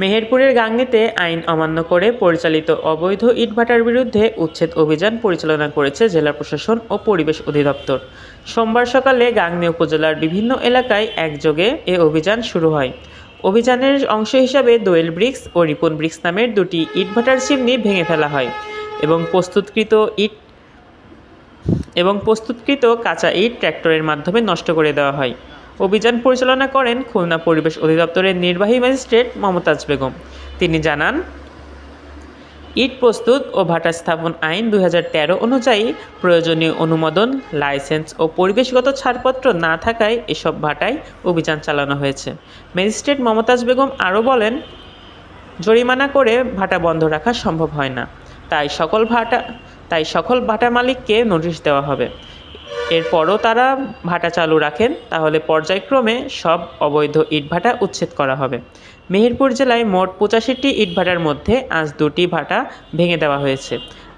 মেহেরপুরের গাংনীতে আইন অমান্য করে পরিচালিত অবৈধ ইটভাটার বিরুদ্ধে উচ্ছেদ অভিযান পরিচালনা করেছে জেলা প্রশাসন ও পরিবেশ অধিদপ্তর। সোমবার সকালে গাংনী উপজেলার বিভিন্ন এলাকায় একযোগে এ অভিযান শুরু হয়। অভিযানের অংশ হিসাবে দোয়েল ব্রিক্স ও রিপন ব্রিক্স নামের দুটি ইটভাটার চিমনি ভেঙে ফেলা হয় এবং প্রস্তুতকৃত ইট এবং প্রস্তুতকৃত কাঁচা ইট ট্র্যাক্টরের মাধ্যমে নষ্ট করে দেওয়া হয়। অভিযান পরিচালনা করেন খুলনা পরিবেশ অধিদপ্তরের নির্বাহী ম্যাজিস্ট্রেট মমতাজ বেগম। তিনি জানান, ইট প্রস্তুত ও ভাটা স্থাপন আইন দু হাজার তেরো অনুযায়ী প্রয়োজনীয় অনুমোদন, লাইসেন্স ও পরিবেশগত ছাড়পত্র না থাকায় এসব ভাটায় অভিযান চালানো হয়েছে। ম্যাজিস্ট্রেট মমতাজ বেগম আরও বলেন, জরিমানা করে ভাটা বন্ধ রাখা সম্ভব হয় না। তাই সকল ভাটা, তাই সকল ভাটা মালিককে নোটিশ দেওয়া হবে। এরপরও তারা ভাটা চালু রাখেন, তাহলে পর্যায়ক্রমে সব অবৈধ ইটভাটা উচ্ছেদ করা হবে। মেহেরপুর জেলায় মোট পঁচাশিটি ইটভাটার মধ্যে আজ দুটি ভাটা ভেঙে দেওয়া হয়েছে।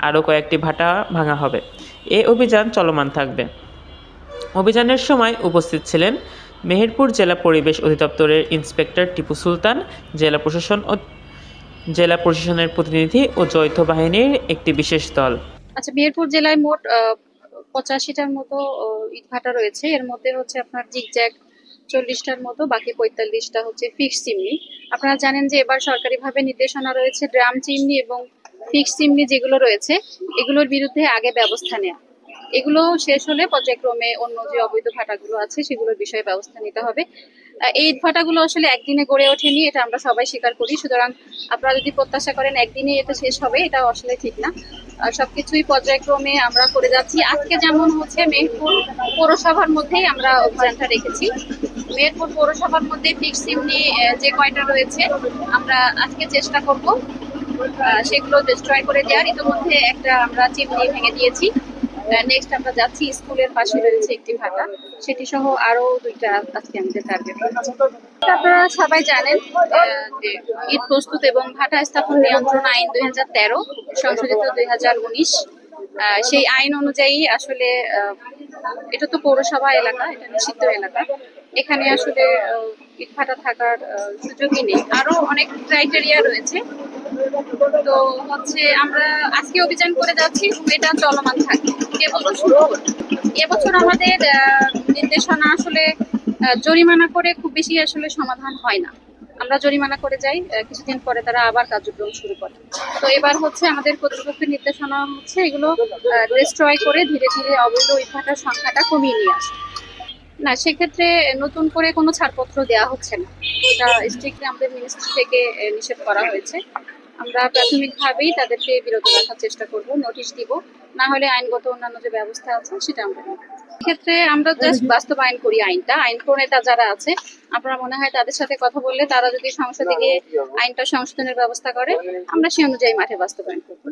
আরও কয়েকটি ভাটা ভাঙা হবে। এ অভিযান চলমান থাকবে। অভিযানের সময় উপস্থিত ছিলেন মেহেরপুর জেলা পরিবেশ অধিদপ্তরের ইন্সপেক্টর টিপু সুলতান, জেলা প্রশাসন ও জেলা প্রশাসনের প্রতিনিধি ও যৌথ বাহিনীর একটি বিশেষ দল। আচ্ছা মেহেরপুর জেলায় মোট পঁচাশিটার মতো ইটভাটা রয়েছে। এর মধ্যে হচ্ছে আপনার জিগজ্যাগ চল্লিশটার মতো, বাকি পঁয়তাল্লিশটা হচ্ছে ফিক্স চিমনি। আপনারা জানেন যে এবার সরকারিভাবে নির্দেশনা রয়েছে ড্রাম চিমনি এবং ফিক্স চিমনি যেগুলো রয়েছে, এগুলোর বিরুদ্ধে আগে ব্যবস্থা নেওয়া এগুলো শেষ হলে পর্যায়ক্রমে অন্য যে অবৈধ ভাটাগুলো আছে, সেগুলোর বিষয়ে ব্যবস্থা নিতে হবে। এই ভাটাগুলো আসলে একদিনে গড়ে ওঠেনি, এটা আমরা সবাই স্বীকার করি। সুতরাং আপনারা যদি প্রত্যাশা করেন একদিনে এটা শেষ হবে, এটা আসলে ঠিক না। সবকিছুই পর্যায়ক্রমে আমরা করে যাচ্ছি। আজকে যেমন হচ্ছে মেহেরপুর পৌরসভার মধ্যেই আমরা অভিযানটা রেখেছি। মেহেরপুর পৌরসভার মধ্যে ফিক্স সিমনি যে কয়টা রয়েছে, আমরা আজকে চেষ্টা করব সেগুলো ডিস্ট্রয় করে দেওয়ার। ইতিমধ্যে একটা আমরা চিমনি ভেঙে দিয়েছি। নেক্সট আমরা যাচ্ছি স্কুলের পাশে রয়েছে একটি ভাটা সেটি সহ আরও দুইটা আজকে আমাদের টার্গেট আপনারা সবাই জানেন যে ঈদ প্রস্তুত এবং ভাটা স্থাপন নিয়ন্ত্রণ আইন দুই হাজার তেরো সংশোধিত দুই হাজার উনিশ। সেই আইন অনুযায়ী আসলে এটা তো পৌরসভা এলাকা এটা নিষিদ্ধ এলাকা। এখানে আসলে আহ, ইট ভাটা থাকার সুযোগই নেই। আরও অনেক ক্রাইটেরিয়া রয়েছে। তো হচ্ছে আমরা আজকে অভিযান করে যাচ্ছি, এটা চলমান থাকবে। কেবল শুরু এবছর আমাদের নির্দেশনা আসলে জরিমানা করে খুব বেশি আসলে সমাধান হয় না। আমরা জরিমানা করে যাই কিছুদিন পরে তারা আবার কার্যক্রম শুরু করে। তো এবার হচ্ছে আমাদের কর্তৃপক্ষের নির্দেশনা হচ্ছে এগুলো ডিস্ট্রয় করে ধীরে ধীরে অবৈধ ইটভাটার সংখ্যাটা কমিয়ে নিয়ে আসে। না, সেক্ষেত্রে নতুন করে কোনো ছাড়পত্র দেওয়া হচ্ছে না। এটা স্ট্রিক্টলি আমাদের মিনিস্ট্রি থেকে নিষেধ করা হয়েছে। আমরা প্রাথমিকভাবেই তাদেরকে বিরত রাখার চেষ্টা করব নোটিশ দিব। না হলে আইনগত অন্যান্য যে ব্যবস্থা আছে, সেটা আমরা ক্ষেত্রে আমরা জাস্ট বাস্তবায়ন করি আইনটা। আইন প্রণেতা যারা আছে, আপনার মনে হয় তাদের সাথে কথা বললে তারা যদি সংসদে গিয়ে আইনটা সংশোধনের ব্যবস্থা করে, আমরা সে অনুযায়ী মাঠে বাস্তবায়ন করব।